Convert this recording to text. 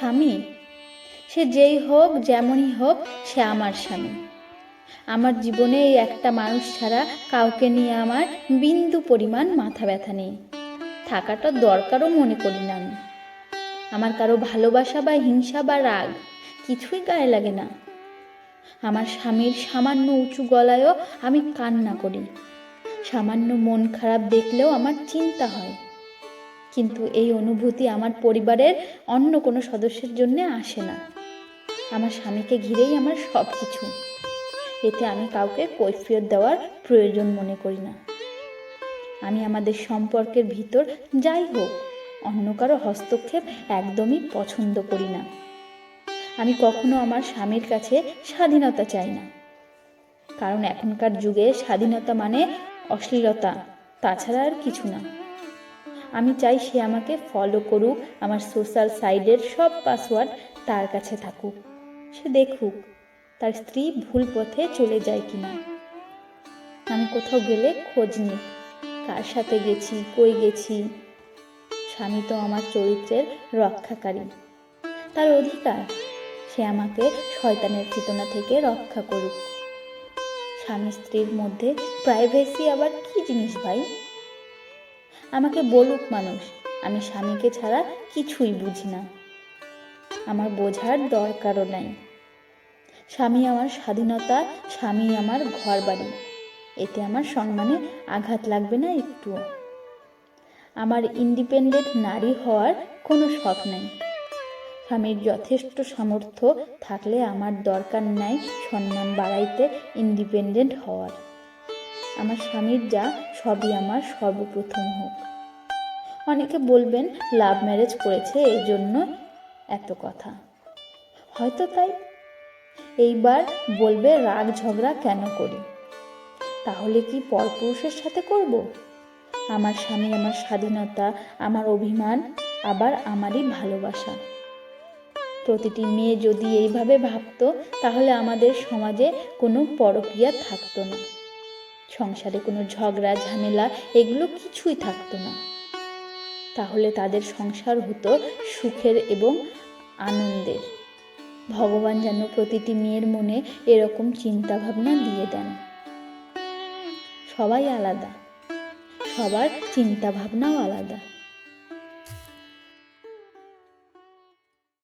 স্বামী। সে যেই হোক, যেমনই হোক, সে আমার স্বামী। আমার জীবনে এই একটা মানুষ ছাড়া কাউকে নিয়ে আমার বিন্দু পরিমাণ মাথা ব্যথা নেই। থাকাটা দরকারও মনে করি না আমি। আমার কারও ভালোবাসা বা হিংসা বা রাগ কিছুই গায়ে লাগে না। আমার স্বামীর সামান্য উঁচু গলায়ও আমি কান্না করি। সামান্য মন খারাপ দেখলেও আমার চিন্তা হয়। কিন্তু এই অনুভূতি আমার পরিবারের অন্য কোনো সদস্যের জন্য আসে না। আমার স্বামীকে ঘিরেই আমার সব কিছু এতে আমি কাউকে কৈফিয়ত দেওয়ার প্রয়োজন মনে করি না। আমি আমাদের সম্পর্কের ভিতর যাই হোক, অন্য কারও হস্তক্ষেপ একদমই পছন্দ করি না। আমি কখনো আমার স্বামীর কাছে স্বাধীনতা চাই না। কারণ এখনকার যুগে স্বাধীনতা মানে অশ্লীলতা, তাছাড়া আর কিছু না। আমি চাই সে আমাকে ফলো করুক, আমার সোশ্যাল সাইডের সব পাসওয়ার্ড তার কাছে থাকুক। সে দেখুক, তার স্ত্রী ভুল পথে চলে যায় কি না আমি কোথাও গেলে খোঁজ নিই কার সাথে গেছি, কই গেছি। স্বামী তো আমার চরিত্রের রক্ষাকারী। তার অধিকার, সে আমাকে শয়তানের ফিতনা থেকে রক্ষা করুক। স্বামী স্ত্রীর মধ্যে প্রাইভেসি আবার কি জিনিস ভাই? আমাকে বলুক মানুষ, আমি স্বামীকে ছাড়া কিছুই বুঝি না। আমার বোঝার দরকারও নাই। স্বামী আমার স্বাধীনতা, স্বামী আমার ঘর বাড়ি এতে আমার সম্মানে আঘাত লাগবে না একটুও। আমার ইন্ডিপেন্ডেন্ট নারী হওয়ার কোনো শখ নেই। স্বামীর যথেষ্ট সামর্থ্য থাকলে আমার দরকার নাই সম্মান বাড়াইতে ইন্ডিপেন্ডেন্ট হওয়ার। আমার স্বামীর যা, সবই আমার সর্বপ্রথম হোক। অনেকে বলবেন, লাভ ম্যারেজ করেছে এই জন্য এত কথা। হয়তো তাই। এইবার বলবে, রাগ ঝগড়া কেন করি? তাহলে কি পরপুরুষের সাথে করব? আমার স্বামী আমার স্বাধীনতা, আমার অভিমান, আবার আমারই ভালোবাসা। প্রতিটি মেয়ে যদি এইভাবে ভাবতো, তাহলে আমাদের সমাজে কোনো পরক্রিয়া থাকতো না। সংসারে কোনো ঝগড়া, ঝামেলা, এগুলো কিছুই থাকতো না। তাহলে তাদের সংসার হতো সুখের এবং আনন্দের। ভগবান যেন প্রতিটি মেয়ের মনে এরকম চিন্তাভাবনা দিয়ে দেন। সবাই আলাদা। সবার চিন্তাভাবনাও আলাদা।